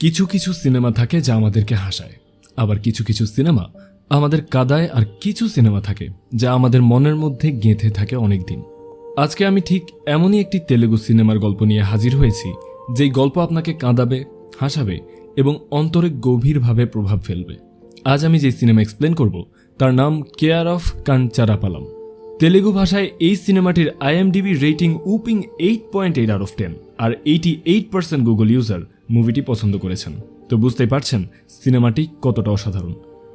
কিছু কিছু সিনেমা থাকে যা আমাদেরকে হাসায়। আবার কিছু কিছু সিনেমা আমাদের কাদায় আর কিছু সিনেমা থাকে যা আমাদের মনের মধ্যে গেঁথে থাকে অনেক দিন আজকে আমি ঠিক এমনই একটি তেলেগু সিনেমার গল্প নিয়ে হাজির হয়েছি, যেই গল্প আপনাকে কাঁদাবে, হাসাবে এবং অন্তরে গভীরভাবে প্রভাব ফেলবে। আজ আমি যে সিনেমা এক্সপ্লেন করব, তার নাম কেয়ার অফ কাঞ্চারাপালাম তেলেগু ভাষায় এই সিনেমাটির IMDb rating উপিং eight point eight out of ten R eighty eight percent Google user মুভিটি পছন্দ করেছেন। তো বুঝতেই পারছেন, সিনেমাটি কতটা অসাধারণ।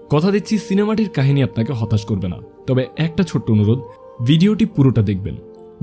কথা দিচ্ছি, সিনেমাটির কাহিনী আপনাকে হতাশ করবে না। তবে একটা ছোট্ট অনুরোধ, ভিডিওটি পুরোটা দেখবেন।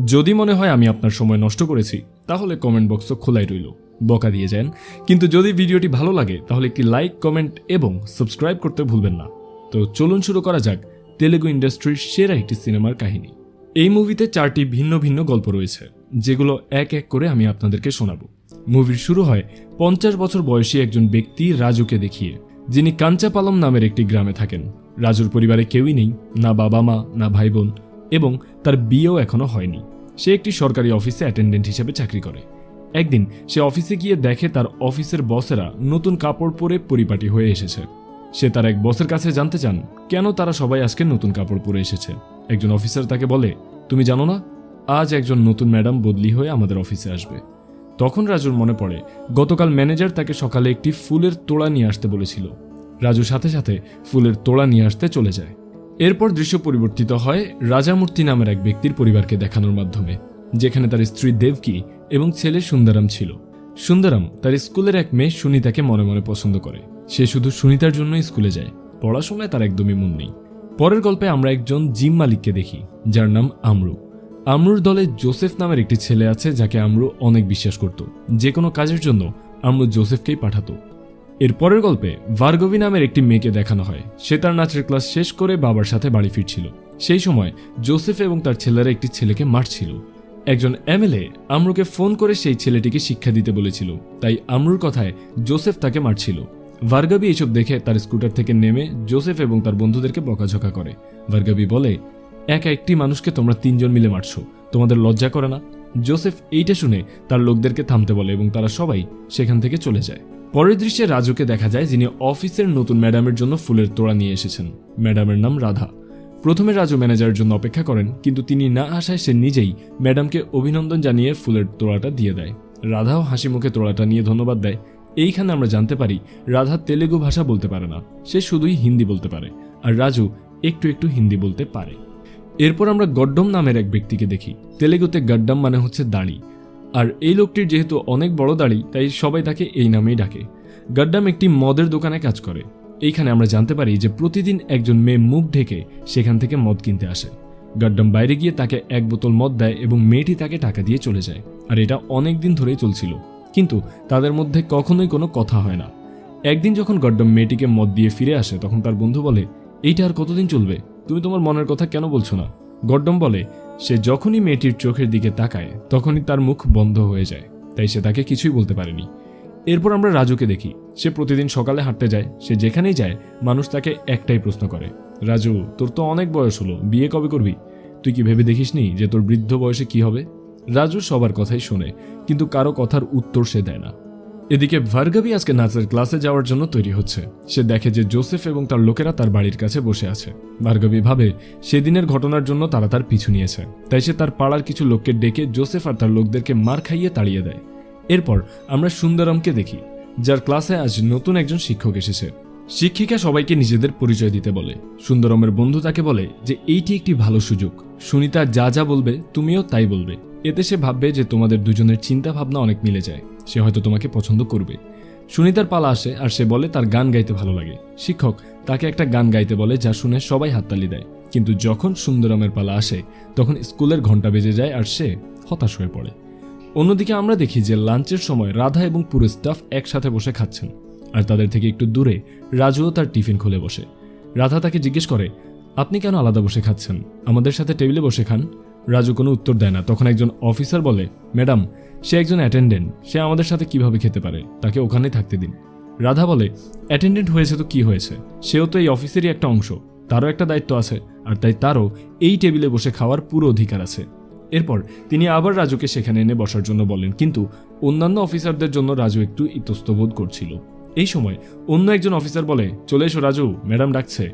যদি মনে হয় আমি আপনার সময় নষ্ট করেছি, তাহলে কমেন্ট বক্স খোলাই রইল। বকা দিয়ে যান। কিন্তু যদি ভিডিওটি ভালো লাগে, তাহলে একটি লাইক, কমেন্ট এবং সাবস্ক্রাইব করতে ভুলবেন না। তো চলুন শুরু করা যাক তেলেগু ইন্ডাস্ট্রির সেরা একটি সিনেমার কাহিনী। এই মুভিতে চারটি ভিন্ন ভিন্ন গল্প রয়েছে, যেগুলো এক এক করে আমি আপনাদেরকে শোনাবো। মুভির শুরু হয় পঞ্চাশ বছর বয়সী একজন ব্যক্তি রাজুকে দেখিয়ে, যিনি কাঞ্চাপালম নামের একটি গ্রামে থাকেন। রাজুর পরিবারে কেউই নেই, না বাবা মা, না ভাই বোন এবং তার বিয়েও এখনও হয়নি। সে একটি সরকারি অফিসে অ্যাটেন্ডেন্ট হিসেবে চাকরি করে। একদিন সে অফিসে গিয়ে দেখে তার অফিসের বসেরা নতুন কাপড় পরে পরিপাটি হয়ে এসেছে। সে তার এক বসের কাছে জানতে চান, কেন তারা সবাই আজকে নতুন কাপড় পরে এসেছে? একজন অফিসার তাকে বলে, তুমি জানো না, আজ একজন নতুন ম্যাডাম বদলি হয়ে আমাদের অফিসে আসবে। তখন রাজুর মনে পড়ে, গতকাল ম্যানেজার তাকে সকালে একটি ফুলের তোড়া নিয়ে আসতে বলেছিল। রাজু সাথে সাথে ফুলের তোড়া নিয়ে আসতে চলে যায়। এরপর দৃশ্য পরিবর্তিত হয় রাজামূর্তি নামের এক ব্যক্তির পরিবারকে দেখানোর মাধ্যমে, যেখানে তার স্ত্রী দেবকী এবং ছেলে সুন্দরাম ছিল। সুন্দরাম তার স্কুলের এক মেয়ে সুনিতাকে মনে মনে পছন্দ করে। সে শুধু সুনিতার জন্যই স্কুলে যায়, পড়াশোনায় তার একদমই মন নেই। পরের গল্পে আমরা একজন জিম মালিককে দেখি, যার নাম আমরু। আমরুর দলে জোসেফ নামের একটি ছেলে আছে যাকে আমরু অনেক বিশ্বাস করত। যে কোনো কাজের জন্য আমরু জোসেফকেই পাঠাতো। এর পরের গল্পে ভার্গবী নামের একটি মেয়েকে দেখানো হয়। সে তার নাচের ক্লাস শেষ করে বাবার সাথে বাড়ি ফিরছিল। সেই সময় জোসেফ এবং তার ছেলেরা একটি ছেলেকে মারছিল। একজন এমএলএ আমরুকে ফোন করে সেই ছেলেটিকে শিক্ষা দিতে বলেছিল। তাই আমরুর কথায় জোসেফ তাকে মারছিল। ভার্গাবি এসব দেখে তার স্কুটার থেকে নেমে জোসেফ এবং তার বন্ধুদেরকে বকাঝকা করে। ভার্গাবি বলে একা একটি মানুষকে তোমরা তিনজন মিলে মারছো। তোমাদের লজ্জা করে না? জোসেফ এইটা শুনে তার লোকদেরকে থামতে বলে এবং তারা সবাই সেখান থেকে চলে যায়। পরের দৃশ্যে রাজুকে দেখা যায় যিনি অফিসের নতুন ম্যাডামের জন্য ফুলের তোড়া নিয়ে এসেছেন। ম্যাডামের নাম রাধা। প্রথমে রাজু ম্যানেজারের জন্য অপেক্ষা করেন, কিন্তু তিনি না আসায় সে নিজেই ম্যাডামকে অভিনন্দন জানিয়ে ফুলের তোড়াটা দিয়ে দেয়। রাধাও হাসি মুখে তোড়াটা নিয়ে ধন্যবাদ দেয়। এইখানে আমরা জানতে পারি, রাধা তেলেগু ভাষা বলতে পারে না, সে শুধুই হিন্দি বলতে পারে, আর রাজু একটু একটু হিন্দি বলতে পারে। এরপর আমরা গড্ডম নামের এক ব্যক্তিকে দেখি। তেলেগুতে গড্ডম মানে হচ্ছে দাড়ি। আর এই লোকটির যেহেতু অনেক বড় দাড়ি, তাই সবাই তাকে এই নামেই ডাকে। গড্ডাম একটি মদের দোকানে কাজ করে। এইখানে আমরা জানতে পারি যে প্রতিদিন একজন মেয়ে মুখ ঢেকে সেখান থেকে মদ কিনতে আসে। গড্ডাম বাইরে গিয়ে তাকে এক বোতল মদ দেয় এবং মেয়েটি তাকে টাকা দিয়ে চলে যায়। আর এটা অনেক দিন ধরেই চলছিল। কিন্তু তাদের মধ্যে কখনোই কোনো কথা হয় না। একদিন যখন গড্ডম মেয়েটিকে মদ দিয়ে ফিরে আসে, তখন তার বন্ধু বলে, এইটা আর কতদিন চলবে? তুমি তোমার মনের কথা কেন বলছো না? গড্ডম বলে, সে যখনই মেয়েটির চোখের দিকে তাকায়, তখনই তার মুখ বন্ধ হয়ে যায়। তাই সে তাকে কিছুই বলতে পারেনি। এরপর আমরা রাজুকে দেখি। সে প্রতিদিন সকালে হাঁটতে যায়। সে যেখানেই যায়, মানুষ তাকে একটাই প্রশ্ন করে। রাজু, তোর তো অনেক বয়স হলো, বিয়ে কবে করবি? তুই কি ভেবে দেখিসনি যে তোর বৃদ্ধ বয়সে কি হবে? রাজু সবার কথাই শোনে, কিন্তু কারও কথার উত্তর সে দেয় না। এদিকে ভার্গাবি আজকে নাচের ক্লাসে যাওয়ার জন্য তৈরি হচ্ছে। সে দেখে যে জোসেফ এবং তার লোকেরা তার বাড়ির কাছে বসে আছে। ভার্গাবি ভাবে, সেদিনের ঘটনার জন্য তারা তার পিছু নিয়েছে। তাই সে তার পাড়ার কিছু লোককে ডেকে জোসেফ আর তার লোকদেরকে মার খাইয়ে তাড়িয়ে দেয়। এরপর আমরা সুন্দরমকে দেখি, যার ক্লাসে আজ নতুন একজন শিক্ষক এসেছে। শিক্ষিকা সবাইকে নিজেদের পরিচয় দিতে বলে। সুন্দরমের বন্ধু তাকে বলে যে, এইটি একটি ভালো সুযোগ। সুনিতা যা যা বলবে, তুমিও তাই বলবে। এতে সে ভাববে যে, তোমাদের দুজনের চিন্তা ভাবনা অনেক মিলে যায়। সে হয়তো তোমাকে পছন্দ করবে। সুনিতার পালা আসে আর সে বলে, তার গান গাইতে ভালো লাগে। শিক্ষক তাকে একটা গান গাইতে বলে, যা শুনে সবাই হাততালি দেয়। কিন্তু যখন সুন্দরমের পালা আসে, তখন স্কুলের ঘণ্টা বেজে যায় আর সে হতাশ হয়ে পড়ে। অন্যদিকে আমরা দেখি যে লাঞ্চের সময় রাধা এবং পুরো স্টাফ একসাথে বসে খাচ্ছেন আর তাদের থেকে একটু দূরে রাজুও তার টিফিন খুলে বসে। রাধা তাকে জিজ্ঞেস করে, আপনি কেন আলাদা বসে খাচ্ছেন? আমাদের সাথে টেবিলে বসে খান। রাজু কোনো উত্তর দেয় না। তখন একজন অফিসার বলে, ম্যাডাম, সে একজন অ্যাটেন্ডেন্ট সে আমাদের সাথে কীভাবে খেতে পারে? তাকে ওখানেই থাকতে দিন। রাধা বলে অ্যাটেন্ডেন্ট হয়েছে তো কি হয়েছে? সেও তো এই অফিসেরই একটা অংশ। তারও একটা দায়িত্ব আছে, আর তাই তারও এই টেবিলে বসে খাওয়ার পুরো অধিকার আছে। এরপর তিনি আবার রাজুকে সেখানে এনে বসার জন্য বলেন, কিন্তু অন্যান্য অফিসারদের জন্য রাজু একটু ইতস্তবোধ করছিল। এই সময় অন্য একজন অফিসার বলে, চলে এসো রাজু, ম্যাডাম ডাকছে।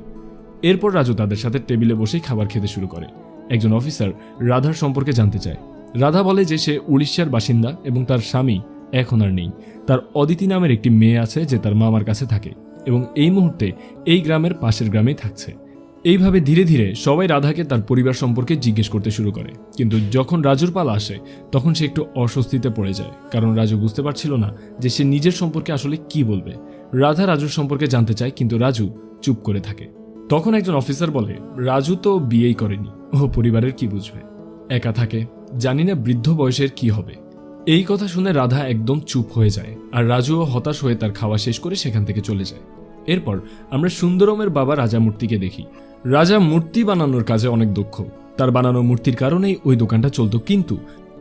এরপর রাজু তাদের সাথে টেবিলে বসেই খাবার খেতে শুরু করে। একজন অফিসার রাধার সম্পর্কে জানতে চায়। রাধা বলে যে সে উড়িষ্যার বাসিন্দা এবং তার স্বামী এখন আর নেই। তার অদিতি নামের একটি মেয়ে আছে যে তার মামার কাছে থাকে এবং এই মুহূর্তে এই গ্রামের পাশের গ্রামেই থাকছে। এইভাবে ধীরে ধীরে সবাই রাধাকে তার পরিবার সম্পর্কে জিজ্ঞেস করতে শুরু করে। কিন্তু যখন রাজুর পালা আসে, তখন সে একটু অস্বস্তিতে পড়ে যায়। কারণ রাজু বুঝতে পারছিল না যে সে নিজের সম্পর্কে আসলে কি বলবে। রাধা রাজুর সম্পর্কে জানতে চায়, কিন্তু রাজু চুপ করে থাকে। তখন একজন অফিসার বলে, রাজু তো বিয়েই করেনি। ও পরিবারের কি বুঝবে? একা থাকে, জানি না বৃদ্ধ বয়সের কি হবে। এই কথা শুনে রাধা একদম চুপ হয়ে যায় আর রাজুও হতাশ হয়ে তার খাওয়া শেষ করে সেখান থেকে চলে যায়। এরপর আমরা সুন্দরমের বাবা রাজা মূর্তিকে দেখি। রাজা মূর্তি বানানোর কাজে অনেক দক্ষ। তার বানানো মূর্তির কারণেই ওই দোকানটা চলতো, কিন্তু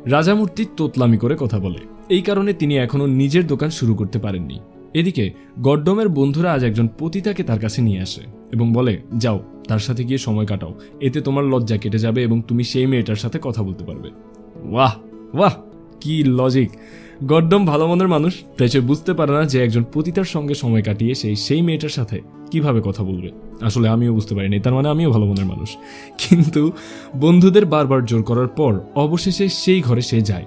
রাজা মূর্তি তোতলামি করে কথা বলে। এই কারণে তিনি এখনও নিজের দোকান শুরু করতে পারেননি। এদিকে গড্ডমের বন্ধুরা আজ একজন পতিতাকে তার কাছে নিয়ে আসে। এবং বলে যাও তার সাথে গিয়ে সময় কাটাও। এতে তোমার লজ্জা কেটে যাবে এবং তুমি সেই মেয়েটার সাথে কথা বলতে পারবে। ওয়াহ ওয়াহ কি লজিক গড্ডম ভালো মনের মানুষ। তাই সে বুঝতে পারে না যে একজন পতিতার সঙ্গে সময় কাটিয়ে সেই সেই মেয়েটার সাথে কীভাবে কথা বলবে। আসলে আমিও বুঝতে পারিনি তার মানে আমিও ভালো মনের মানুষ। কিন্তু বন্ধুদের বারবার জোর করার পর অবশেষে সেই ঘরে সে যায়।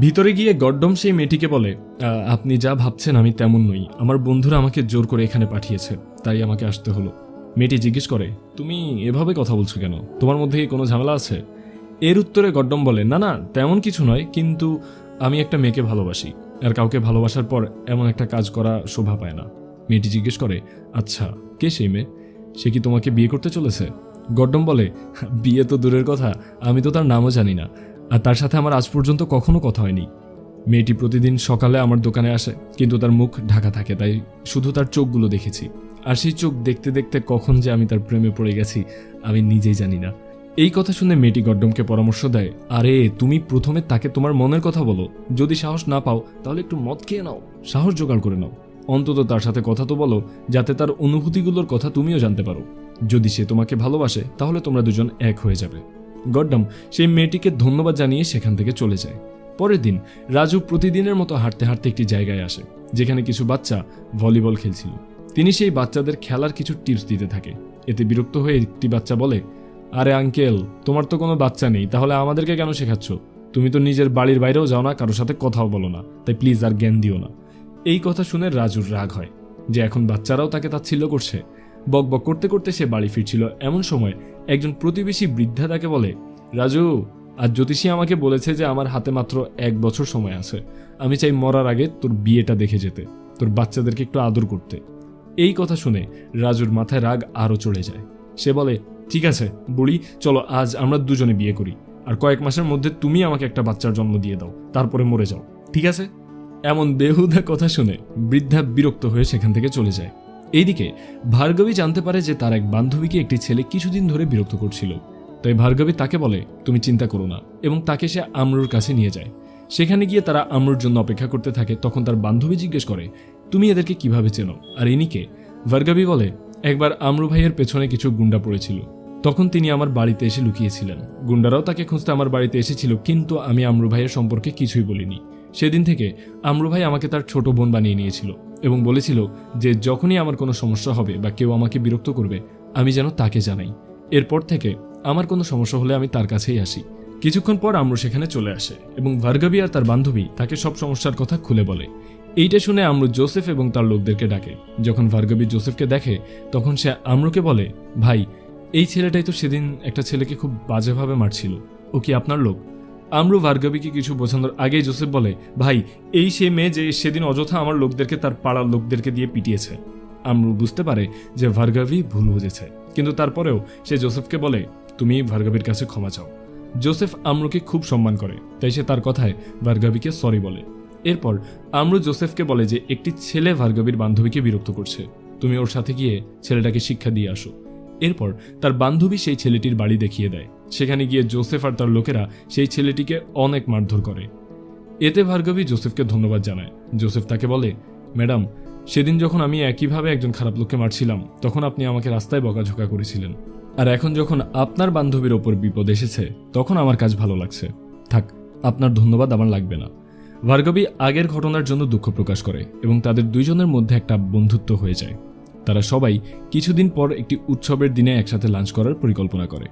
ভিতরে গিয়ে গড্ডম সেই মেয়েটিকে বলে "আহ, আপনি যা ভাবছেন আমি তেমন নই। আমার বন্ধুরা আমাকে জোর করে এখানে পাঠিয়েছে তাই আমাকে আসতে হলো। মেয়েটি জিজ্ঞেস করে, তুমি এভাবে কথা বলছো কেন? তোমার মধ্যে কোনো ঝামেলা আছে? এর উত্তরে গড্ডম বলে, না না, তেমন কিছু নয়, কিন্তু আমি একটা মেয়েকে ভালোবাসি, আর কাউকে ভালোবাসার পর এমন একটা কাজ করা শোভা পায় না। মেয়েটি জিজ্ঞেস করে আচ্ছা কে সেই মেয়ে? সে কি তোমাকে বিয়ে করতে চলেছে? গড্ডম বলে, বিয়ে তো দূরের কথা, আমি তো তার নামও জানি না, আর তার সাথে আমার আজ পর্যন্ত কখনো কথা হয়নি। মেয়েটি প্রতিদিন সকালে আমার দোকানে আসে, কিন্তু তার মুখ ঢাকা থাকে, তাই শুধু তার চোখগুলো দেখেছি। আর সেই চোখ দেখতে দেখতে কখন যে আমি তার প্রেমে পড়ে গেছি, আমি নিজেই জানি না। এই কথা শুনে মেয়েটি গড্ডমকে পরামর্শ দেয়, আরে, তুমি প্রথমে তাকে তোমার মনের কথা বলো। যদি সাহস না পাও, তাহলে একটু মদ খেয়ে নাও, সাহস জোগাড় করে নাও। অন্তত তার সাথে কথা তো বলো, যাতে তার অনুভূতিগুলোর কথা তুমিও জানতে পারো। যদি সে তোমাকে ভালোবাসে, তাহলে তোমরা দুজন এক হয়ে যাবে। গড্ডম সেই মেয়েটিকে ধন্যবাদ জানিয়ে সেখান থেকে চলে যায়। পরের দিন রাজু প্রতিদিনের মতো হাঁটতে হাঁটতে একটি জায়গায় আসে, যেখানে কিছু বাচ্চা ভলিবল খেলছিল। তিনি সেই বাচ্চাদের খেলার কিছু টিপস দিতে থাকে। এতে বিরক্ত হয়ে একটি বাচ্চা বলে, আরে আঙ্কেল, তোমার তো কোনো বাচ্চা নেই, তাহলে আমাদেরকে কেন শেখাচ্ছ? তুমি তো নিজের বাড়ির বাইরেও যাও না কারোর সাথে কথাও বলো না, তাই প্লিজ আর জ্ঞান দিও না। এই কথা শুনে রাজুর রাগ হয়, যে এখন বাচ্চারাও তাকে তাচ্ছিল্য করছে। বক বক করতে করতে সে বাড়ি ফিরছিল। এমন সময় একজন প্রতিবেশী বৃদ্ধা তাকে বলে, রাজু আর জ্যোতিষী আমাকে বলেছে যে আমার হাতে মাত্র এক বছর সময় আছে। আমি চাই মরার আগে তোর বিয়েটা দেখে যেতে, তোর বাচ্চাদেরকে একটু আদর করতে। এই কথা শুনে রাজুর মাথায় রাগ আরও চড়ে যায়। সে বলে, ঠিক আছে, বুড়ি, চলো আজ আমরা দুজনে বিয়ে করি। আর কয়েক মাসের মধ্যে তুমি আমাকে একটা বাচ্চার জন্ম দিয়ে দাও, তারপরে মরে যাও। ঠিক আছে? এমন বেহুদা কথা শুনে বৃদ্ধা বিরক্ত হয়ে সেখান থেকে চলে যায়। এইদিকে ভার্গবী জানতে পারে যে তার এক বান্ধবীকে একটি ছেলে কিছুদিন ধরে বিরক্ত করছিল। তাই ভার্গবী তাকে বলে, তুমি চিন্তা করো না। এবং তাকে সে আমরুর কাছে নিয়ে যায়। সেখানে গিয়ে তারা আমরুর জন্য অপেক্ষা করতে থাকে। তখন তার বান্ধবী জিজ্ঞেস করে, তুমি এদেরকে কীভাবে চেনো? আর ইনিকে ভার্গবী বলে, একবার আমরু ভাইয়ের পেছনে কিছু গুন্ডা পড়েছিল। তখন তিনি আমার বাড়িতে এসে লুকিয়েছিলেন। গুন্ডারাও তাকে খুঁজতে আমার বাড়িতে এসেছিল, কিন্তু আমি আমরু ভাইয়ের সম্পর্কে কিছুই বলিনি। সেদিন থেকে আমরু ভাই আমাকে তার ছোট বোন বানিয়ে নিয়েছিল এবং বলেছিল যে, যখনই আমার কোনো সমস্যা হবে বা কেউ আমাকে বিরক্ত করবে, আমি যেন তাকে জানাই। এরপর থেকে আমার কোনো সমস্যা হলে আমি তার কাছেই আসি। কিছুক্ষণ পর আমরু সেখানে চলে আসে এবং ভার্গবী আর তার বান্ধবী তাকে সব সমস্যার কথা খুলে বলে। এইটা শুনে আমরু জোসেফ এবং তার লোকদেরকে ডাকে। যখন ভার্গবী জোসেফকে দেখে, তখন সে আমরুকে বলে, ভাই, এই ছেলেটাই তো সেদিন একটা ছেলেকে খুব বাজেভাবে মারছিল। ও কি আপনার লোক? আমরু ভার্গবীকে কিছু বোঝানোর আগেই জোসেফ বলে, ভাই, এই সে মেয়ে যে সেদিন অযথা আমার লোকদেরকে, তার পাড়ার লোকদেরকে দিয়ে পিটিয়েছে। আমরু বুঝতে পারে যে ভার্গবী ভুল বুঝেছে। কিন্তু তারপরেও সে জোসেফকে বলে তুমি ভার্গবীর কাছে ক্ষমা চাও। জোসেফ আমরুকে খুব সম্মান করে, তাই সে তার কথায় ভার্গবীকে সরি বলে। এরপর আমরু জোসেফকে বলে যে একটি ছেলে ভার্গবীর বান্ধবীকে বিরক্ত করছে। তুমি ওর সাথে গিয়ে ছেলেটাকে শিক্ষা দিয়ে আসো। এরপর তার বান্ধবী সেই ছেলেটির বাড়ি দেখিয়ে দেয়। সেখানে গিয়ে জোসেফ আর তার লোকেরা সেই ছেলেটিকে অনেক মারধর করে। এতে ভার্গবী জোসেফকে ধন্যবাদ জানায়। জোসেফ তাকে বলে, ম্যাডাম, সেদিন যখন আমি একইভাবে একজন খারাপ লোককে মারছিলাম, তখন আপনি আমাকে রাস্তায় বকাঝোকা করেছিলেন। আর এখন যখন আপনার বান্ধবীর ওপর বিপদ এসেছে, তখন আমার কাজ ভালো লাগছে। থাক, আপনার ধন্যবাদ আমার লাগবে না। ভার্গবী আগের ঘটনার জন্য দুঃখ প্রকাশ করে এবং তাদের দুইজনের মধ্যে একটা বন্ধুত্ব হয়ে যায়। তারা সবাই কিছুদিন পর একটি উৎসবের দিনে একসাথে লাঞ্চ করার পরিকল্পনা করে।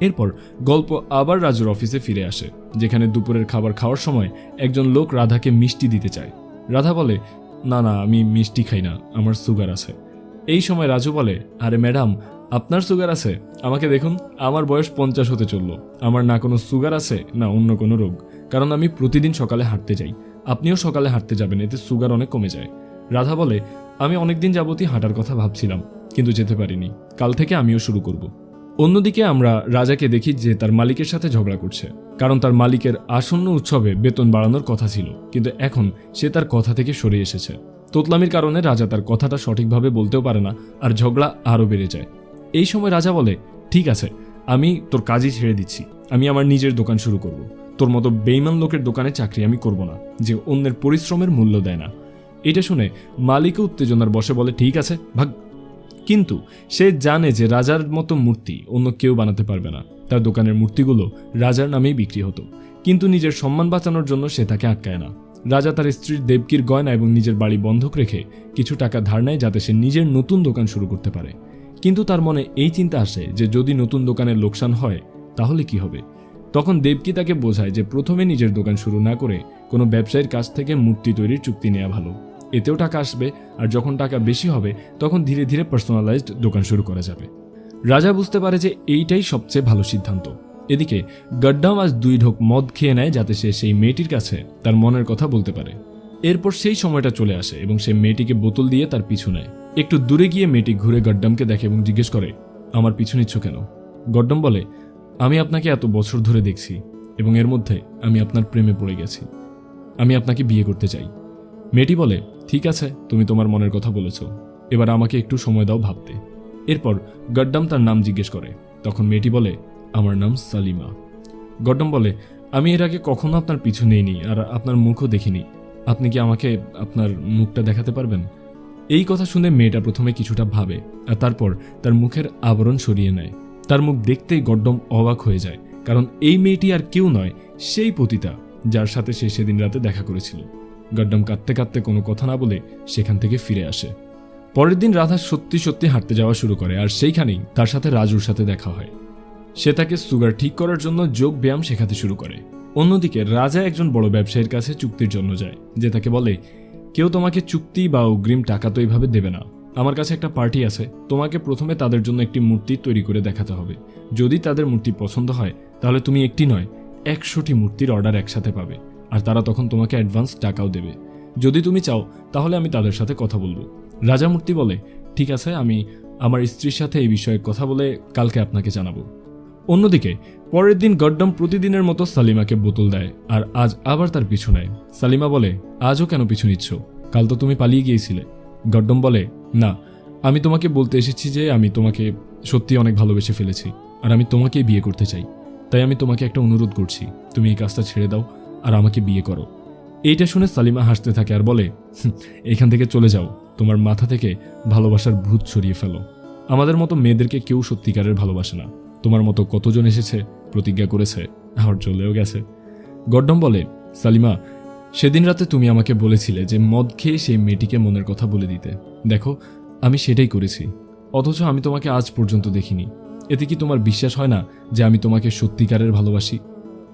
এরপর গল্প আবার রাজুর অফিসে ফিরে আসে, যেখানে দুপুরের খাবার খাওয়ার সময় একজন লোক রাধাকে মিষ্টি দিতে চায়। রাধা বলে, না না, আমি মিষ্টি খাই না, আমার সুগার আছে। এই সময় রাজু বলে, আরে ম্যাডাম আপনার সুগার আছে? আমাকে দেখুন, আমার বয়স পঞ্চাশ হতে চলল। আমার না কোনো সুগার আছে, না অন্য কোনো রোগ। কারণ আমি প্রতিদিন সকালে হাঁটতে যাই। আপনিও সকালে হাঁটতে যাবেন, এতে সুগার অনেক কমে যায়। রাধা বলে, আমি অনেকদিন যাবতই হাঁটার কথা ভাবছিলাম, কিন্তু যেতে পারিনি। কাল থেকে আমিও শুরু করব। অন্যদিকে আমরা রাজাকে দেখি যে তার মালিকের সাথে ঝগড়া করছে। কারণ তার মালিকের আসন্ন উৎসবে বেতন বাড়ানোর কথা ছিল, কিন্তু এখন সে তার কথা থেকে সরে এসেছে। তোতলামির কারণে রাজা তার কথাটা সঠিকভাবে বলতেও পারে না, আর ঝগড়া আরও বেড়ে যায়। এই সময় রাজা বলে, ঠিক আছে, আমি তোর কাজই ছেড়ে দিচ্ছি। আমি আমার নিজের দোকান শুরু করব। তোর মতো বেইমান লোকের দোকানে চাকরি আমি করব না, যে অন্যের পরিশ্রমের মূল্য দেয় না। এটা শুনে মালিকও উত্তেজনার বসে বলে, ঠিক আছে, ভাগ। কিন্তু সে জানে যে রাজার মতো মূর্তি অন্য কেউ বানাতে পারবে না। তার দোকানের মূর্তিগুলো রাজার নামেই বিক্রি হতো। কিন্তু নিজের সম্মান বাঁচানোর জন্য সে তাকে আটকায় না। রাজা তার স্ত্রীর দেবকির গয়না এবং নিজের বাড়ি বন্ধক রেখে কিছু টাকা ধার নেয় যাতে সে নিজের নতুন দোকান শুরু করতে পারে। কিন্তু তার মনে এই চিন্তা আসে যে যদি নতুন দোকানের লোকসান হয়, তাহলে কি হবে? তখন দেবকি তাকে বোঝায় যে প্রথমে নিজের দোকান শুরু না করে কোনো ব্যবসায়ীর কাছ থেকে মূর্তি তৈরির চুক্তি নেওয়া ভালো। এতেও টাকা আসবে, আর যখন টাকা বেশি হবে, তখন ধীরে ধীরে পার্সোনালাইজড দোকান শুরু করা যাবে। রাজা বুঝতে পারে যে এইটাই সবচেয়ে ভালো সিদ্ধান্ত। এদিকে গড্ডাম আজ দুই ঢোক মদ খেয়ে নেয় যাতে সে সেই মেয়েটির কাছে তার মনের কথা বলতে পারে। এরপর সেই সময়টা চলে আসে এবং সে মেয়েটিকে বোতল দিয়ে তার পিছু নেয়। একটু দূরে গিয়ে মেয়েটি ঘুরে গড্ডামকে দেখে এবং জিজ্ঞেস করে, আমার পিছু নিচ্ছ কেন? গড্ডাম বলে, আমি আপনাকে এত বছর ধরে দেখছি এবং এর মধ্যে আমি আপনার প্রেমে পড়ে গেছি। আমি আপনাকে বিয়ে করতে চাই। মেয়েটি বলে, ঠিক আছে, তুমি তোমার মনের কথা বলেছ। এবার আমাকে একটু সময় দাও ভাবতে। এরপর গড্ডাম তার নাম জিজ্ঞেস করে। তখন মেয়েটি বলে, আমার নাম সালিমা। গড্ডম বলে, আমি এর আগে কখনো আপনার পিছু নেইনি আর আপনার মুখও দেখিনি। আপনি কি আমাকে আপনার মুখটা দেখাতে পারবেন? এই কথা শুনে মেয়েটা প্রথমে কিছুটা ভাবে আর তারপর তার মুখের আবরণ সরিয়ে নেয়। তার মুখ দেখতেই গড্ডম অবাক হয়ে যায়, কারণ এই মেয়েটি আর কেউ নয়, সেই পতিতা যার সাথে সে সেদিন রাতে দেখা করেছিল। গড্ডম কাঁদতে কাঁদতে কোনো কথা না বলে সেখান থেকে ফিরে আসে। পরের দিন রাধা সত্যি সত্যি হাঁটতে যাওয়া শুরু করে আর সেইখানেই তার সাথে রাজুর সাথে দেখা হয়। সে তাকে সুগার ঠিক করার জন্য যোগ ব্যায়াম শেখাতে শুরু করে। অন্যদিকে রাজা একজন বড় ব্যবসায়ীর কাছে চুক্তির জন্য যায়, যে তাকে বলে কেউ তোমাকে চুক্তি বা অগ্রিম টাকা তো এইভাবে দেবে না। আমার কাছে একটা পার্টি আছে। তোমাকে প্রথমে তাদের জন্য একটি মূর্তি তৈরি করে দেখাতে হবে। যদি তাদের মূর্তি পছন্দ হয়, তাহলে তুমি একটি নয়, একশোটি মূর্তির অর্ডার একসাথে পাবে। আর তারা তখন তোমাকে অ্যাডভান্স টাকাও দেবে। যদি তুমি চাও, তাহলে আমি তাদের সাথে কথা বলব। রাজা মূর্তি বলে, ঠিক আছে, আমি আমার স্ত্রীর সাথে এই বিষয়ে কথা বলে কালকে আপনাকে জানাব। অন্যদিকে পরের দিন গড্ডম প্রতিদিনের মতো সালিমাকে বোতল দেয় আর আজ আবার তার পিছু নেয়। সালিমা বলে আজও কেন পিছু নিচ্ছ? কাল তো তুমি পালিয়ে গিয়েছিলে। গড্ডম বলে না আমি তোমাকে বলতে এসেছি যে আমি তোমাকে সত্যি অনেক ভালোবেসে ফেলেছি আর আমি তোমাকেই বিয়ে করতে চাই। তাই আমি তোমাকে একটা অনুরোধ করছি তুমি এই কাজটা ছেড়ে দাও আর আমাকে বিয়ে করো। এইটা শুনে সালিমা হাসতে থাকে আর বলে "হুম, এখান থেকে চলে যাও তোমার মাথা থেকে ভালোবাসার ভূত সরিয়ে ফেলো। আমাদের মতো মেয়েদেরকে কেউ সত্যিকারের ভালোবাসে না। তোমার মতো কতজন এসেছে, প্রতিজ্ঞা করেছে, আবার চলেও গেছে। গড্ডম বলে, সালিমা, সেদিন রাতে তুমি আমাকে বলেছিলে যে মদ খেয়ে সেই মেয়েটিকে মনের কথা বলে দিতে। দেখো, আমি সেটাই করেছি। অথচ আমি তোমাকে আজ পর্যন্ত দেখিনি। এতে কি তোমার বিশ্বাস হয় না যে আমি তোমাকে সত্যিকারের ভালোবাসি?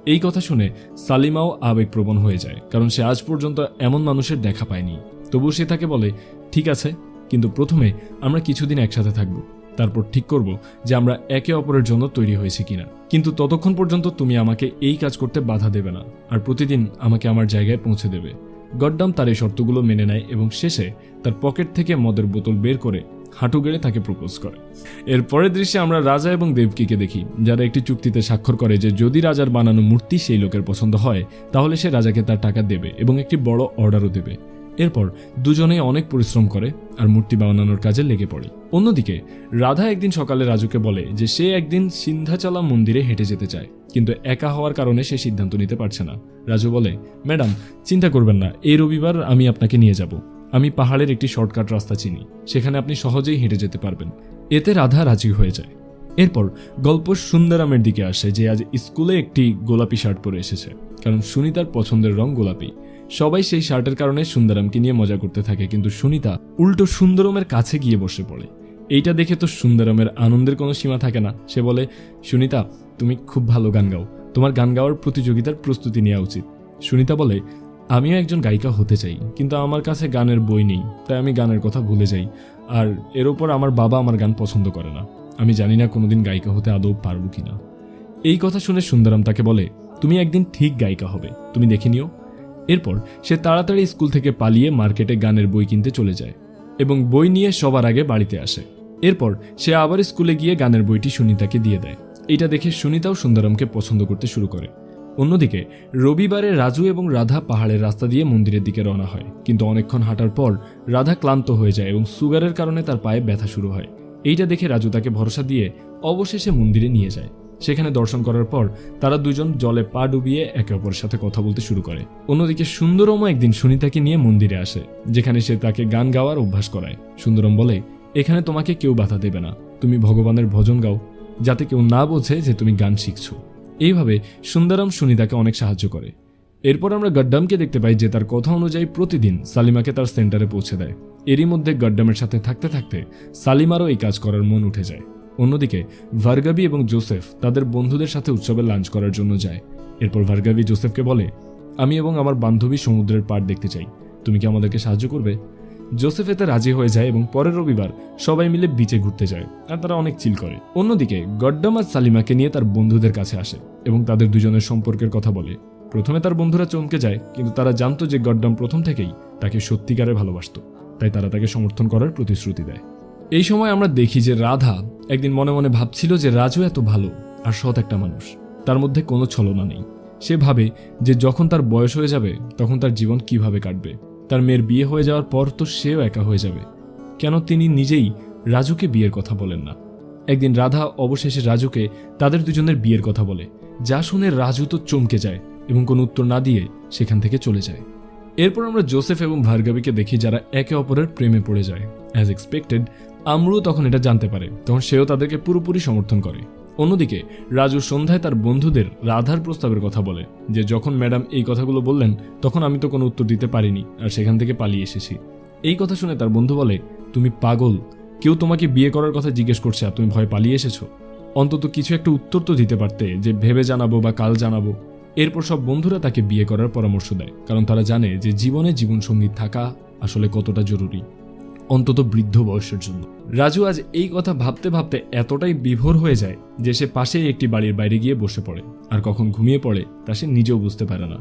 এই কথা শুনে সালিমাও আবেগপ্রবণ হয়ে যায়, কারণ সে আজ পর্যন্ত এমন মানুষের দেখা পায়নি। তবু সে তাকে বলে, ঠিক আছে, কিন্তু প্রথমে আমরা কিছুদিন একসাথে থাকব। তারপর ঠিক করব যে আমরা একে অপরের জন্য তৈরি হয়েছি কিনা। কিন্তু ততক্ষণ পর্যন্ত তুমি আমাকে এই কাজ করতে বাধা দেবে না, আর প্রতিদিন আমাকে আমার জায়গায় পৌঁছে দেবে। গড্ডাম তার এই শর্তগুলো মেনে নেয় এবং শেষে তার পকেট থেকে মদের বোতল বের করে হাঁটু গেড়ে তাকে প্রপোজ করে। এর পরের দৃশ্যে আমরা রাজা এবং দেবকীকে দেখি, যারা একটি চুক্তিতে স্বাক্ষর করে যে যদি রাজার বানানো মূর্তি সেই লোকের পছন্দ হয়, তাহলে সে রাজাকে তার টাকা দেবে এবং একটি বড় অর্ডারও দেবে। এরপর দুজনেই অনেক পরিশ্রম করে আর মূর্তি বানানোর কাজে লেগে পড়ে। অন্যদিকে, রাধা একদিন সকালে রাজুকে বলে যে সে একদিন সিন্ধাচালা মন্দিরে হেঁটে যেতে চায়, কিন্তু একা হওয়ার কারণে সে সিদ্ধান্ত নিতে পারছে না। রাজু বলে, ম্যাডাম, চিন্তা করবেন না, এই রবিবার আমি আপনাকে নিয়ে যাব। আমি পাহাড়ের একটি শর্টকাট রাস্তা চিনি, সেখানে আপনি সহজেই হেঁটে যেতে পারবেন। এতে রাধা রাজি হয়ে যায়। এরপর গল্প সুন্দরামের দিকে আসে, যে আজ স্কুলে একটি গোলাপি শার্ট পরে এসেছে, কারণ সুনিতার পছন্দের রং গোলাপি। সবাই সেই শার্টের কারণে সুন্দরমকে নিয়ে মজা করতে থাকে, কিন্তু সুনিতা উল্টো সুন্দরমের কাছে গিয়ে বসে পড়ে। এইটা দেখে তো সুন্দরমের আনন্দের কোনো সীমা থাকে না। সে বলে, সুনিতা, তুমি খুব ভালো গান গাও। তোমার গান গাওয়ার প্রতিযোগিতার প্রস্তুতি নেওয়া উচিত। সুনিতা বলে, আমিও একজন গায়িকা হতে চাই, কিন্তু আমার কাছে গানের বই নেই, তাই আমি গানের কথা ভুলে যাই। আর এর ওপর আমার বাবা আমার গান পছন্দ করে না। আমি জানি না কোনোদিন গায়িকা হতে আদৌ পারব কিনা। এই কথা শুনে সুন্দরাম তাকে বলে, তুমি একদিন ঠিক গায়িকা হবে। তুমি দেখে নিও। এরপর সে তাড়াতাড়ি স্কুল থেকে পালিয়ে মার্কেটে গানের বই কিনতে চলে যায় এবং বই নিয়ে সবার আগে বাড়িতে আসে। এরপর সে আবার স্কুলে গিয়ে গানের বইটি সুনিতাকে দিয়ে দেয়। এটা দেখে সুনিতাও সুন্দরমকে পছন্দ করতে শুরু করে। অন্যদিকে রবিবারে রাজু এবং রাধা পাহাড়ের রাস্তা দিয়ে মন্দিরের দিকে রওনা হয়। কিন্তু অনেকক্ষণ হাঁটার পর রাধা ক্লান্ত হয়ে যায় এবং সুগারের কারণে তার পায়ে ব্যথা শুরু হয়। এইটা দেখে রাজু তাকে ভরসা দিয়ে অবশেষে মন্দিরে নিয়ে যায়। সেখানে দর্শন করার পর তারা দুজন জলে পা ডুবিয়ে একে অপরের সাথে কথা বলতে শুরু করে। অন্যদিকে সুন্দরমও একদিন সুনিতাকে নিয়ে মন্দিরে আসে, যেখানে সে তাকে গান গাওয়ার অভ্যাস করায়। সুন্দরম বলে, এখানে তোমাকে কেউ বাধা দেবে না, তুমি ভগবানের ভজন গাও, যাতে কেউ না বোঝে যে তুমি গান শিখছো। এইভাবে সুন্দরম সুনিতাকে অনেক সাহায্য করে। এরপর আমরা গড্ডামকে দেখতে পাই যে তার কথা অনুযায়ী প্রতিদিন সালিমাকে তার সেন্টারে পৌঁছে দেয়। এরই মধ্যে গড্ডামের সাথে থাকতে থাকতে সালিমারও এই কাজ করার মন উঠে যায়। অন্যদিকে, ভার্গাবি এবং জোসেফ তাদের বন্ধুদের সাথে উৎসবে লাঞ্চ করার জন্য যায়। এরপর ভার্গাবি জোসেফকে বলে, আমি এবং আমার বান্ধবী সমুদ্রের পাড় দেখতে চাই। তুমি কি আমাদেরকে সাহায্য করবে? জোসেফ এতে রাজি হয়ে যায় এবং পরের রবিবার সবাই মিলে বিচে ঘুরতে যায় আর তারা অনেক চিল করে। অন্যদিকে, গড্ডাম আর সালিমাকে নিয়ে তার বন্ধুদের কাছে আসে এবং তাদের দুজনের সম্পর্কের কথা বলে। প্রথমে তার বন্ধুরা চমকে যায়, কিন্তু তারা জানতো যে গড্ডাম প্রথম থেকেই তাকে সত্যিকারে ভালোবাসতো। তাই তারা তাকে সমর্থন করার প্রতিশ্রুতি দেয়। এই সময় আমরা দেখি যে রাধা একদিন মনে মনে ভাবছিল যে রাজু এত ভালো আর সৎ একটা মানুষ। তার মধ্যে কোনো ছলনা নেই। সে ভাবে যে যখন তার বয়স হয়ে যাবে, তখন তার জীবন কীভাবে কাটবে। তার মেয়ের বিয়ে হয়ে যাওয়ার পর তো সেও একা হয়ে যাবে। কেন তিনি নিজেই রাজুকে বিয়ের কথা বলেন না? একদিন রাধা অবশেষে রাজুকে তাদের দুজনের বিয়ের কথা বলে। যা শুনে রাজু তো চমকে যায় এবং কোনো উত্তর না দিয়ে সেখান থেকে চলে যায়। এরপর আমরা জোসেফ এবং ভার্গাবিকে দেখি যারা একে অপরের প্রেমে পড়ে যায়। অ্যাজ এক্সপেক্টেড আমরু তখন এটা জানতে পারে, তখন সেও তাদেরকে পুরোপুরি সমর্থন করে। অন্যদিকে, রাজু সন্ধ্যায় তার বন্ধুদের রাধার প্রস্তাবের কথা বলে, যে যখন ম্যাডাম এই কথাগুলো বললেন, তখন আমি তো কোনো উত্তর দিতে পারিনি, আর সেখান থেকে পালিয়ে এসেছি। এই কথা শুনে তার বন্ধু বলে, তুমি পাগল, কেউ তোমাকে বিয়ে করার কথা জিজ্ঞেস করছে আর তুমি ভয় পালিয়ে এসেছ। অন্তত কিছু একটা উত্তর তো দিতে পারতে, যে ভেবে জানাব বা কাল জানাব। এরপর সব বন্ধুরা তাকে বিয়ে করার পরামর্শ দেয়, কারণ তারা জানে যে জীবনে জীবনসঙ্গী থাকা আসলে কতটা জরুরি। অন্তত বৃদ্ধ বয়সের জন্য। রাজু আজ এই কথা ভাবতে ভাবতে এতটাই বিভোর হয়ে যায় যে সে পাশেই একটি বাড়ির বাইরে গিয়ে বসে পড়ে। আর কখন ঘুমিয়ে পড়ে তা সে নিজেও বুঝতে পারে না।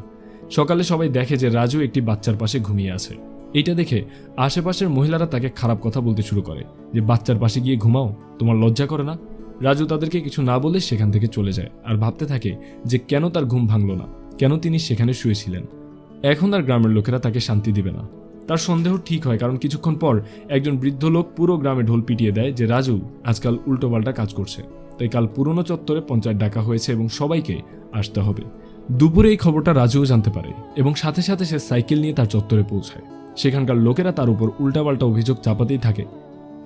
সকালে সবাই দেখে যে রাজু একটি বাচ্চার পাশে ঘুমিয়ে আছে। এইটা দেখে আশেপাশের মহিলারা তাকে খারাপ কথা বলতে শুরু করে যে, বাচ্চার পাশে গিয়ে ঘুমাও, তোমার লজ্জা করে না? রাজু তাদেরকে কিছু না বলে সেখান থেকে চলে যায় আর ভাবতে থাকে যে, কেন তার ঘুম ভাঙল না? কেন তিনি সেখানে শুয়েছিলেন? এখন আর গ্রামের লোকেরা তাকে শান্তি দিবে না। তার সন্দেহ ঠিক হয়, কারণ কিছুক্ষণ পর একজন বৃদ্ধ লোক পুরো গ্রামে ঢোল পিটিয়ে দেয় যে, রাজু, আজকাল উল্টোপাল্টা কাজ করছে। তাই কাল পুরনো চত্বরে পঞ্চায়েত ডাকা হয়েছে এবং সবাইকে আসতে হবে। দুপুরে এই খবরটা রাজুও জানতে পারে এবং সাথে সাথে সে সাইকেল নিয়ে তার চত্বরে পৌঁছায়। সেখানকার লোকেরা তার উপর উল্টাপাল্টা অভিযোগ চাপাতেই থাকে।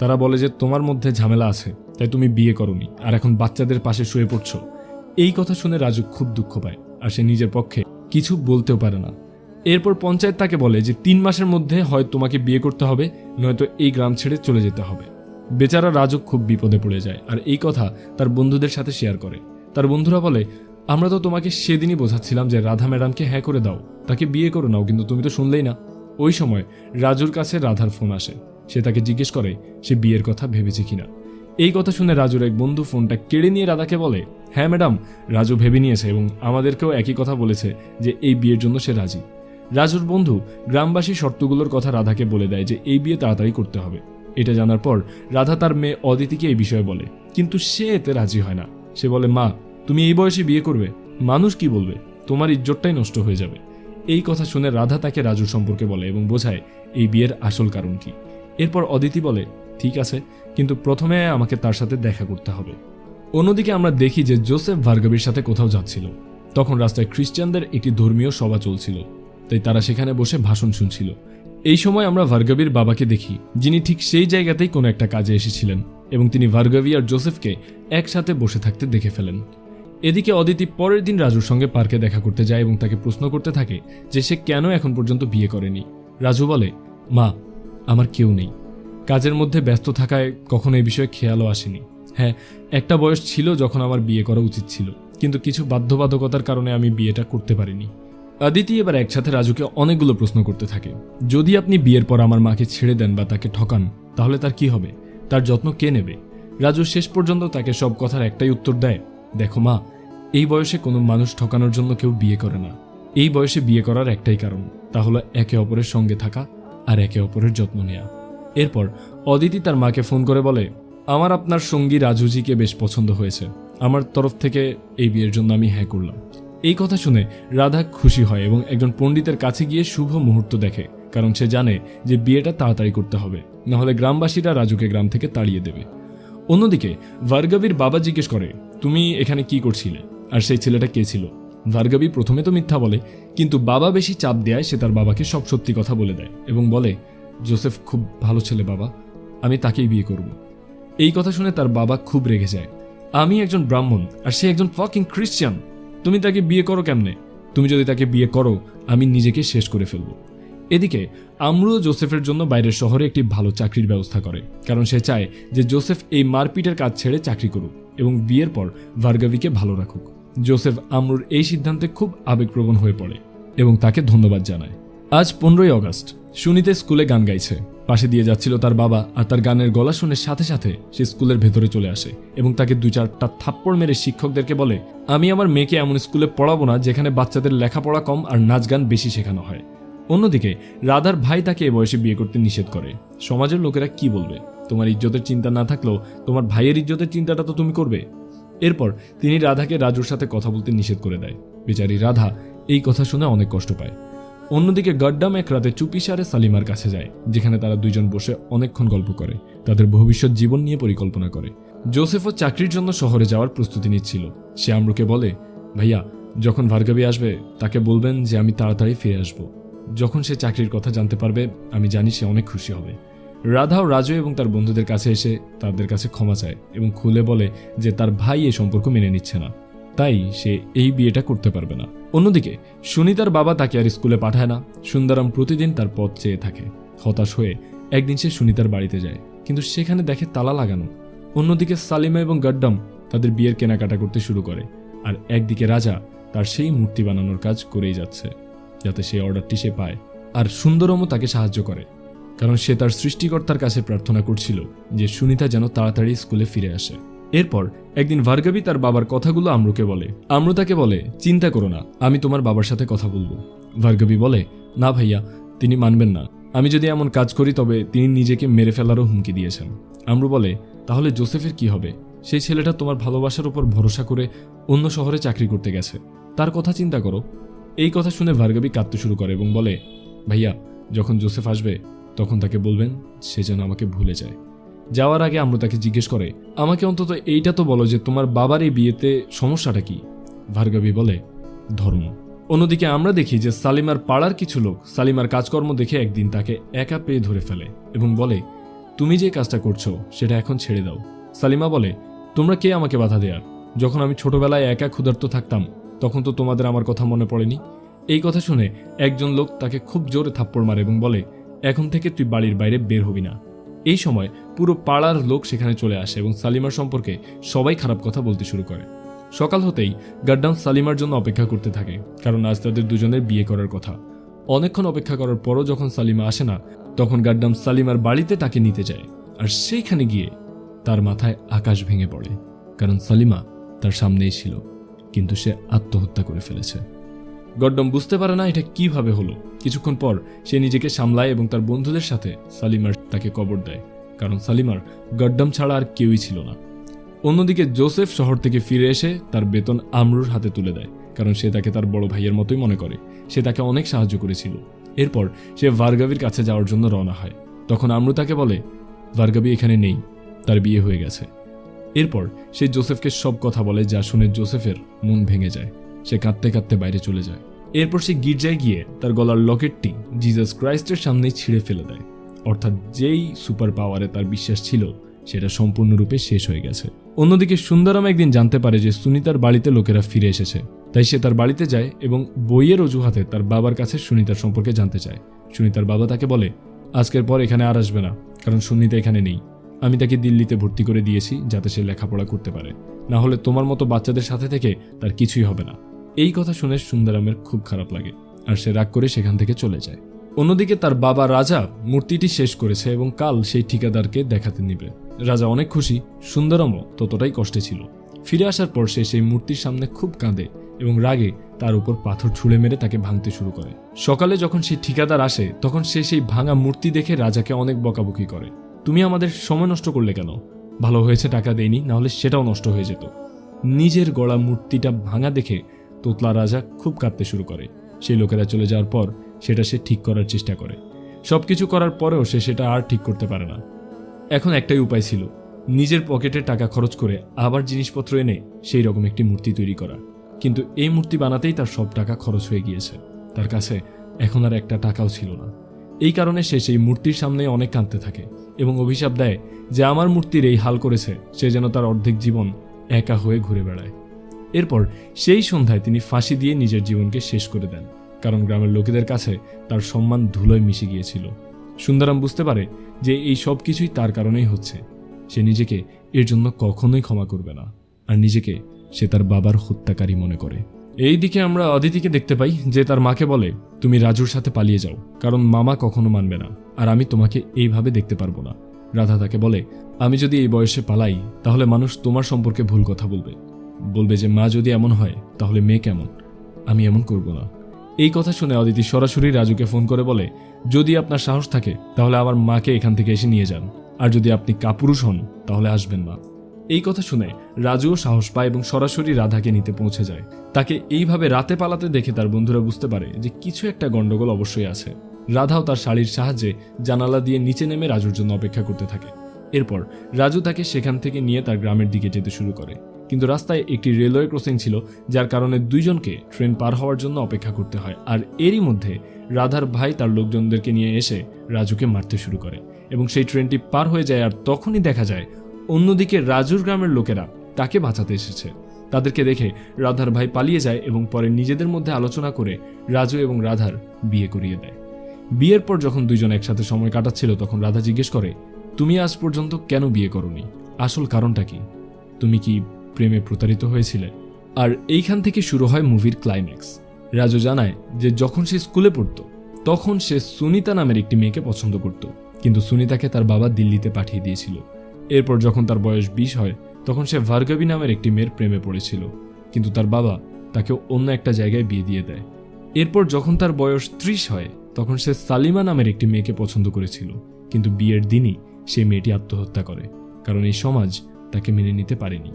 তারা বলে যে, তোমার মধ্যে ঝামেলা আছে, তাই তুমি বিয়ে করনি, আর এখন বাচ্চাদের পাশে শুয়ে পড়ছো। এই কথা শুনে রাজু খুব দুঃখ পায়, আর সে নিজের পক্ষে কিছু বলতেও পারে না। এরপর পঞ্চায়েত তাকে বলে যে তিন মাসের মধ্যে হয় তোমাকে বিয়ে করতে হবে, নয়তো এই গ্রাম ছেড়ে চলে যেতে হবে। বেচারা রাজু খুব বিপদে পড়ে যায় আর এই কথা তার বন্ধুদের সাথে শেয়ার করে। তার বন্ধুরা বলে, আমরা তো তোমাকে সেদিনই বোঝাচ্ছিলাম যে রাধা ম্যাডামকে হ্যাঁ করে দাও, তাকে বিয়ে করে নাও, কিন্তু তুমি তো শুনলেই না। ওই সময় রাজুর কাছে রাধার ফোন আসে। সে তাকে জিজ্ঞেস করে, সে বিয়ের কথা ভেবেছে কিনা? এই কথা শুনে রাজুর এক বন্ধু ফোনটা কেড়ে নিয়ে রাধাকে বলে হ্যাঁ ম্যাডাম, রাজু ভেবে নিয়েছে এবং আমাদেরকেও একই কথা বলেছে যে এই বিয়ের জন্য সে রাজি। রাজুর বন্ধু গ্রামবাসী শর্তগুলোর কথা রাধাকে বলে দেয় যে এই বিয়ে তাড়াতাড়ি করতে হবে। এটা জানার পর রাধা তার মেয়ে অদিতিকে এই বিষয়ে বলে, কিন্তু সে এতে রাজি হয় না। সে বলে, মা, তুমি এই বয়সে বিয়ে করবে? মানুষ কি বলবে? তোমার ইজ্জতটাই নষ্ট হয়ে যাবে। এই কথা শুনে রাধা তাকে রাজুর সম্পর্কে বলে এবং বোঝায়, এই বিয়ের আসল কারণ কি? এরপর অদিতি বলে, ঠিক আছে, কিন্তু প্রথমে আমাকে তার সাথে দেখা করতে হবে। অন্যদিকে আমরা দেখি যে জোসেফ ভার্গবির সাথে কোথাও যাচ্ছিল। তখন রাস্তায় খ্রিস্টানদের একটি ধর্মীয় সভা চলছিল। তাই তারা সেখানে বসে ভাষণ শুনছিল। এই সময় আমরা ভার্গবীর বাবাকে দেখি, যিনি ঠিক সেই জায়গাতেই কোনো একটা কাজে এসেছিলেন এবং তিনি ভার্গভি আর জোসেফকে একসাথে বসে থাকতে দেখে ফেলেন। এদিকে অদিতি পরের দিন রাজুর সঙ্গে পার্কে দেখা করতে যায় এবং তাকে প্রশ্ন করতে থাকে যে সে কেন এখন পর্যন্ত বিয়ে করেনি। রাজু বলে, মা, আমার কেউ নেই। কাজের মধ্যে ব্যস্ত থাকায় কখনো এই বিষয়ে খেয়ালও আসেনি। হ্যাঁ একটা বয়স ছিল যখন আমার বিয়ে করা উচিত ছিল, কিন্তু কিছু বাধ্যবাধকতার কারণে আমি বিয়েটা করতে পারিনি। আদিতি এবার একসাথে রাজুকে অনেকগুলো প্রশ্ন করতে থাকে। যদি আপনি বিয়ের পর আমার মাকে ছেড়ে দেন বা তাকে ঠকান, তাহলে তার কি হবে? তার যত্ন কে নেবে? রাজু শেষ পর্যন্ত তাকে সব কথার একটাই উত্তর দেয়, দেখো মা, এই বয়সে কোনো মানুষ ঠকানোর জন্য কেউ বিয়ে করে না। এই বয়সে বিয়ে করার একটাই কারণ, তা হলো একে অপরের সঙ্গে থাকা আর একে অপরের যত্ন নেওয়া এরপর অদিতি তার মাকে ফোন করে বলে, আমার আপনার সঙ্গী রাজুজিকে বেশ পছন্দ হয়েছে। আমার তরফ থেকে এই বিয়ের জন্য আমি হ্যাঁ করলাম। এই কথা শুনে রাধা খুশি হয় এবং একজন পণ্ডিতের কাছে গিয়ে শুভ মুহূর্ত দেখে, কারণ সে জানে যে বিয়েটা তাড়াতাড়ি করতে হবে, নাহলে গ্রামবাসীরা রাজুকে গ্রাম থেকে তাড়িয়ে দেবে। অন্যদিকে, ভার্গবীর বাবা জিজ্ঞেস করে, তুমি এখানে কি করছিলে? আর সেই ছেলেটা কে ছিল? ভার্গবী প্রথমে তো মিথ্যা বলে, কিন্তু বাবা বেশি চাপ দেয় সে তার বাবাকে সব সত্যি কথা বলে দেয় এবং বলে, জোসেফ খুব ভালো ছেলে বাবা, আমি তাকেই বিয়ে করব। এই কথা শুনে তার বাবা খুব রেগে যায়, আমি একজন ব্রাহ্মণ, আর সে একজন ফাকিং খ্রিস্টান তুমি তাকে বিয়ে করো কেমনে? তুমি যদি তাকে বিয়ে করো, আমি নিজেকে শেষ করে ফেলব। এদিকে আমরুও জোসেফের জন্য বাইরের শহরে একটি ভালো চাকরির ব্যবস্থা করে, কারণ সে চায় যে জোসেফ এই মারপিটের কাজ ছেড়ে চাকরি করুক এবং বিয়ের পর ভার্গবীকে ভালো রাখুক। জোসেফ আমরুর এই সিদ্ধান্তে খুব আবেগপ্রবণ হয়ে পড়ে এবং তাকে ধন্যবাদ জানায়। আজ পনেরোই অগস্ট। সুনিতে স্কুলে গান গাইছে। পাশে দিয়ে যাচ্ছিল তার বাবা আর তার গানের গলা শুনে সাথে সাথে সে স্কুলের ভেতরে চলে আসে এবং তাকে দুই চারটা থাপ্পড় মেরে শিক্ষকদেরকে বলে, আমি আমার মেয়েকে এমন স্কুলে পড়াবো না যেখানে বাচ্চাদের লেখাপড়া কম আর নাচ গান বেশি শেখানো হয়। অন্যদিকে, রাধার ভাই তাকে এ বয়সে বিয়ে করতে নিষেধ করে। সমাজের লোকেরা কি বলবে? তোমার ইজ্জতের চিন্তা না থাকলেও তোমার ভাইয়ের ইজ্জতের চিন্তাটা তো তুমি করবে। এরপর তিনি রাধাকে রাজুর সাথে কথা বলতে নিষেধ করে দেয়। বেচারি রাধা এই কথা শুনে অনেক কষ্ট পায়। অন্যদিকে গড্ডাম এক রাতে চুপিসারে সালিমার কাছে যায়, যেখানে তারা দুইজন বসে অনেকক্ষণ গল্প করে, তাদের ভবিষ্যৎ জীবন নিয়ে পরিকল্পনা করে। জোসেফও চাকরির জন্য শহরে যাওয়ার প্রস্তুতি নিচ্ছিল। সে আমরুকে বলে, ভাইয়া, যখন ভার্গবী আসবে, তাকে বলবেন যে আমি তাড়াতাড়ি ফিরে আসব। যখন সে চাকরির কথা জানতে পারবে, আমি জানি সে অনেক খুশি হবে। রাধাও রাজু এবং তার বন্ধুদের কাছে এসে তাদের কাছে ক্ষমা চায় এবং খুলে বলে যে তার ভাই এই সম্পর্ক মেনে নিচ্ছে না। তাই সে এই বিয়েটা করতে পারবে না। অন্যদিকে, সুনিতার বাবা তাকে আর স্কুলে পাঠায় না। সুন্দরাম প্রতিদিন তার পথ চেয়ে থাকে। হতাশ হয়ে একদিন সে সুনিতার বাড়িতে যায়। কিন্তু সেখানে দেখে তালা লাগানো। অন্যদিকে সালিমা এবং গড্ডাম তাদের বিয়ের কেনাকাটা করতে শুরু করে। আর একদিকে রাজা তার সেই মূর্তি বানানোর কাজ করেই যাচ্ছে, যাতে সেই অর্ডারটি সে পায়। আর সুন্দরমও তাকে সাহায্য করে। কারণ সে তার সৃষ্টিকর্তার কাছে প্রার্থনা করছিল যে সুনিতা যেন তাড়াতাড়ি স্কুলে ফিরে আসে। এরপর একদিন ভার্গবী তার বাবার কথাগুলো আমরুকে বলে। আমরু তাকে বলে, চিন্তা করো না, আমি তোমার বাবার সাথে কথা বলব। ভার্গবী বলে, না ভাইয়া, তিনি মানবেন না। আমি যদি এমন কাজ করি, তবে তিনি নিজেকে মেরে ফেলারও হুমকি দিয়েছেন। আমরু বলে, তাহলে জোসেফের কি হবে? সেই ছেলেটা তোমার ভালোবাসার উপর ভরসা করে অন্য শহরে চাকরি করতে গেছে। তার কথা চিন্তা করো। এই কথা শুনে ভার্গবী কাঁদতে শুরু করে এবং বলে, ভাইয়া, যখন জোসেফ আসবে, তখন তাকে বলবেন, সে যেন আমাকে ভুলে যায়। যাওয়ার আগে আমরা তাকে জিজ্ঞেস করে, আমাকে অন্তত এইটা তো বলো যে তোমার বাবার এই বিয়েতে সমস্যাটা কি? ভার্গবী বলে, ধর্ম। অন্যদিকে আমরা দেখি যে সালিমার পাড়ার কিছু লোক সালিমার কাজকর্ম দেখে একদিন তাকে একা পেয়ে ধরে ফেলে এবং বলে, তুমি যে কাজটা করছ সেটা এখন ছেড়ে দাও। সালিমা বলে, তোমরা কে আমাকে বাধা দেয়ার? যখন আমি ছোটবেলায় একা ক্ষুধার্ত থাকতাম, তখন তো তোমাদের আমার কথা মনে পড়েনি? এই কথা শুনে একজন লোক তাকে খুব জোরে থাপ্পড় মারে এবং বলে, এখন থেকে তুই বাড়ির বাইরে বের হবি না। এই সময় পুরো পাড়ার লোক সেখানে চলে আসে এবং সালিমার সম্পর্কে সবাই খারাপ কথা বলতে শুরু করে। সকাল হতেই গাড্ডাম সালিমার জন্য অপেক্ষা করতে থাকে, কারণ আজ তাদের দুজনের বিয়ে করার কথা। অনেকক্ষণ অপেক্ষা করার পরও যখন সালিমা আসে না, তখন গাড্ডাম সালিমার বাড়িতে তাকে নিতে যায় আর সেইখানে গিয়ে তার মাথায় আকাশ ভেঙে পড়ে, কারণ সালিমা তার সামনেই ছিল, কিন্তু সে আত্মহত্যা করে ফেলেছে। গড্ডম বুঝতে পারে না এটা কীভাবে হলো। কিছুক্ষণ পর সে নিজেকে সামলায় এবং তার বন্ধুদের সাথে সালিমার তাকে কবর দেয়। কারণ সালিমার গড্ডম ছাড়া আর কেউই ছিল না। অন্যদিকে জোসেফ শহর থেকে ফিরে এসে তার বেতন আমরুর হাতে তুলে দেয়, কারণ সে তাকে তার বড় ভাইয়ের মতোই মনে করে। সে তাকে অনেক সাহায্য করেছিল। এরপর সে ভার্গাবির কাছে যাওয়ার জন্য রওনা হয়। তখন আমরু তাকে বলে, ভার্গাবি এখানে নেই, তার বিয়ে হয়ে গেছে। এরপর সে জোসেফকে সব কথা বলে, যা শুনে জোসেফের মন ভেঙে যায়। সে কাঁদতে কাঁদতে বাইরে চলে যায়। এরপর সে গির্জায় গিয়ে তার গলার লকেটটি জিজাস ক্রাইস্টের সামনেই ছিঁড়ে ফেলে দেয়। অর্থাৎ যেই সুপার পাওয়ারে তার বিশ্বাস ছিল, সেটা সম্পূর্ণরূপে শেষ হয়ে গেছে। অন্যদিকে সুন্দরাম একদিন জানতে পারে যে সুনিতার বাড়িতে লোকেরা ফিরে এসেছে। তাই সে তার বাড়িতে যায় এবং বইয়ের অজুহাতে তার বাবার কাছে সুনিতার সম্পর্কে জানতে চায়। সুনিতার বাবা তাকে বলে, আজকের পর এখানে আর আসবে না, কারণ সুনিতা এখানে নেই। আমি তাকে দিল্লিতে ভর্তি করে দিয়েছি যাতে সে লেখাপড়া করতে পারে। না হলে তোমার মতো বাচ্চাদের সাথে থেকে তার কিছুই হবে না। এই কথা শুনে সুন্দরামের খুব খারাপ লাগে, আর সে রাগ করে সেখান থেকে চলে যায়। অন্যদিকে তার বাবা রাজা মূর্তিটি শেষ করেছে এবং কাল সেই ঠিকাদারকে দেখাতে নিবে। রাজা অনেক খুশি, সুন্দরমও ততটাই কষ্টে ছিল। ফিরে আসার পর সে সেই মূর্তির সামনে খুব কাঁদে এবং রাগে তার উপর পাথর ছুঁড়ে মেরে তাকে ভাঙতে শুরু করে। সকালে যখন সেই ঠিকাদার আসে, তখন সে সেই ভাঙা মূর্তি দেখে রাজাকে অনেক বকাবকি করে। তুমি আমাদের সময় নষ্ট করলে কেন? ভালো হয়েছে টাকা দেয়নি নাহলে সেটাও নষ্ট হয়ে যেত। নিজের গড়া মূর্তিটা ভাঙা দেখে তোতলা রাজা খুব কাঁদতে শুরু করে। সেই লোকেরা চলে যাওয়ার পর সেটা সে ঠিক করার চেষ্টা করে। সবকিছু করার পরেও সে সেটা আর ঠিক করতে পারে না। এখন একটাই উপায় ছিল, নিজের পকেটে টাকা খরচ করে আবার জিনিসপত্র এনে সেই রকম একটি মূর্তি তৈরি করা। কিন্তু এই মূর্তি বানাতেই তার সব টাকা খরচ হয়ে গিয়েছে। তার কাছে এখন আর একটা টাকাও ছিল না। এই কারণে সে সেই মূর্তির সামনে অনেক কাঁদতে থাকে এবং অভিশাপ দেয় যে, আমার মূর্তির এই হাল করেছে, সে যেন তার অর্ধেক জীবন একা হয়ে ঘুরে বেড়ায়। এরপর সেই সন্ধ্যায় তিনি ফাঁসি দিয়ে নিজের জীবনকে শেষ করে দেন, কারণ গ্রামের লোকেদের কাছে তার সম্মান ধুলোয় মিশে গিয়েছিল। সুন্দরাম বুঝতে পারে যে এই সব কিছুই তার কারণেই হচ্ছে। সে নিজেকে এর জন্য কখনোই ক্ষমা করবে না, আর নিজেকে সে তার বাবার হত্যাকারী মনে করে। এই দিকে আমরা অদিতিকে দেখতে পাই যে তার মাকে বলে, তুমি রাজুর সাথে পালিয়ে যাও, কারণ মামা কখনো মানবে না, আর আমি তোমাকে এইভাবে দেখতে পারব না। রাধা তাকে বলে, আমি যদি এই বয়সে পালাই, তাহলে মানুষ তোমার সম্পর্কে ভুল কথা বলবে। বলবে যে, মা যদি এমন হয়, তাহলে মেয়ে কেমন? আমি এমন করব না। এই কথা শুনে অদিতি সরাসরি রাজুকে ফোন করে বলে, যদি আপনার সাহস থাকে, তাহলে আমার মাকে এখান থেকে এসে নিয়ে যান। আর যদি আপনি কাপুরুষ হন, তাহলে আসবেন না। এই কথা শুনে রাজুও সাহস পায় এবং সরাসরি রাধাকে নিতে পৌঁছে যায়। তাকে এইভাবে রাতে পালাতে দেখে তার বন্ধুরা বুঝতে পারে যে, কিছু একটা গন্ডগোল অবশ্যই আছে। রাধাও তার শাড়ির সাহায্যে জানালা দিয়ে নিচে নেমে রাজুর জন্য অপেক্ষা করতে থাকে। এরপর রাজু তাকে সেখান থেকে নিয়ে তার গ্রামের দিকে যেতে শুরু করে। কিন্তু রাস্তায় একটি রেলওয়ে ক্রসিং ছিল, যার কারণে দুইজনকে ট্রেন পার হওয়ার জন্য অপেক্ষা করতে হয়। আর এরই মধ্যে রাধার ভাই তার লোকজনদেরকে নিয়ে এসে রাজুকে মারতে শুরু করে এবং সেই ট্রেনটি পার হয়ে যায় আর তখনই দেখা যায় অন্যদিকে রাজুর গ্রামের লোকেরা তাকে বাঁচাতে এসেছে। তাদেরকে দেখে রাধার ভাই পালিয়ে যায় এবং পরে নিজেদের মধ্যে আলোচনা করে রাজু এবং রাধার বিয়ে করিয়ে দেয়। বিয়ের পর যখন দুইজন একসাথে সময় কাটাচ্ছিল, তখন রাধা জিজ্ঞেস করে, তুমি আজ পর্যন্ত কেন বিয়ে করনি? আসল কারণটা কি? তুমি কি প্রেমে প্রতারিত হয়েছিলে আর এইখান থেকে শুরু হয় মুভির ক্লাইম্যাক্স রাজু জানায় যে যখন সে স্কুলে পড়তো, তখন সে সুনিতা নামের একটি মেয়েকে পছন্দ করত। কিন্তু সুনিতাকে তার বাবা দিল্লিতে পাঠিয়ে দিয়েছিল। এরপর যখন তার বয়স বিশ হয়, তখন সে ভার্গবী নামের একটি মেয়ের প্রেমে পড়েছিল। কিন্তু তার বাবা তাকে অন্য একটা জায়গায় বিয়ে দিয়ে দেয়। এরপর যখন তার বয়স ত্রিশ হয়, তখন সে সালিমা নামের একটি মেয়েকে পছন্দ করেছিল। কিন্তু বিয়ের দিনই সে মেয়েটি আত্মহত্যা করে, কারণ এই সমাজ তাকে মেনে নিতে পারেনি।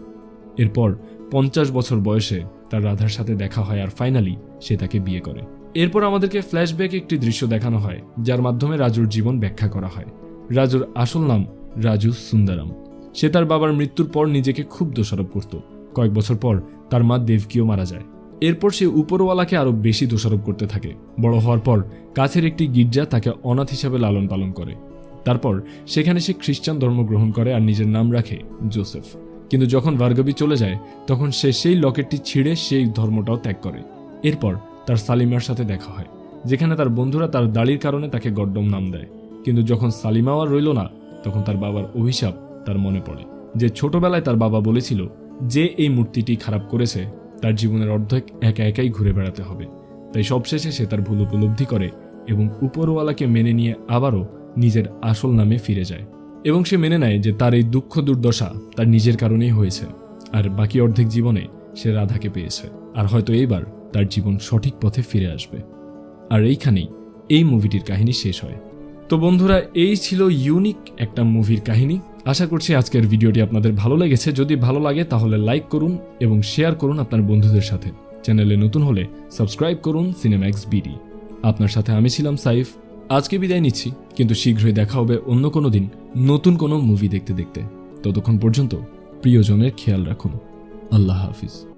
এরপর পঞ্চাশ বছর বয়সে তার রাধার সাথে দেখা হয় আর ফাইনালি সে তাকে বিয়ে করে। এরপর আমাদেরকে ফ্ল্যাশব্যাক একটি দৃশ্য দেখানো হয়, যার মাধ্যমে রাজুর জীবন ব্যাখ্যা করা হয়। রাজুর আসল নাম রাজু সুন্দরম। সে তার বাবার মৃত্যুর পর নিজেকে খুব দোষারোপ করত। কয়েক বছর পর তার মা দেবকীও মারা যায়। এরপর সে উপরওয়ালাকে আরও বেশি দোষারোপ করতে থাকে। বড় হওয়ার পর কাছের একটি গির্জা তাকে অনাথ হিসাবে লালন পালন করে। তারপর সেখানে সে খ্রিস্টান ধর্ম গ্রহণ করে আর নিজের নাম রাখে জোসেফ। কিন্তু যখন ভার্গবী চলে যায়, তখন সে সেই লকেটটি ছিঁড়ে সেই ধর্মটাও ত্যাগ করে। এরপর তার সালিমার সাথে দেখা হয়, যেখানে তার বন্ধুরা তার দাড়ির কারণে তাকে গড্ডম নাম দেয়। কিন্তু যখন সালিমাও আর রইল না, তখন তার বাবার অভিশাপ তার মনে পড়ে, যে ছোটবেলায় তার বাবা বলেছিল, যে এই মূর্তিটি খারাপ করেছে, তার জীবনের অর্ধেক একা একাই ঘুরে বেড়াতে হবে। তাই সবশেষে সে তার ভুল উপলব্ধি করে এবং উপরওয়ালাকে মেনে নিয়ে আবারও নিজের আসল নামে ফিরে যায়। এবং সে মেনে নেয় যে তার এই দুঃখ দুর্দশা তার নিজের কারণেই হয়েছে, আর বাকি অর্ধেক জীবনে সে রাধাকে পেয়েছে, আর হয়তো এইবার তার জীবন সঠিক পথে ফিরে আসবে। আর এইখানেই এই মুভিটির কাহিনী শেষ হয়। তো বন্ধুরা, এই ছিল ইউনিক একটা মুভির কাহিনী। আশা করছি আজকের ভিডিওটি আপনাদের ভালো লেগেছে। যদি ভালো লাগে, তাহলে লাইক করুন এবং শেয়ার করুন আপনার বন্ধুদের সাথে। চ্যানেলে নতুন হলে সাবস্ক্রাইব করুন সিনেম্যাক্স বিডি আপনার সাথে আমি ছিলাম সাইফ। আজকে বিদায় নিচ্ছি, কিন্তু শীঘ্রই দেখা হবে অন্য কোনো দিন নতুন কোনো মুভি দেখতে দেখতে। ততক্ষণ পর্যন্ত প্রিয়জনের খেয়াল রাখুন। আল্লাহ হাফিজ।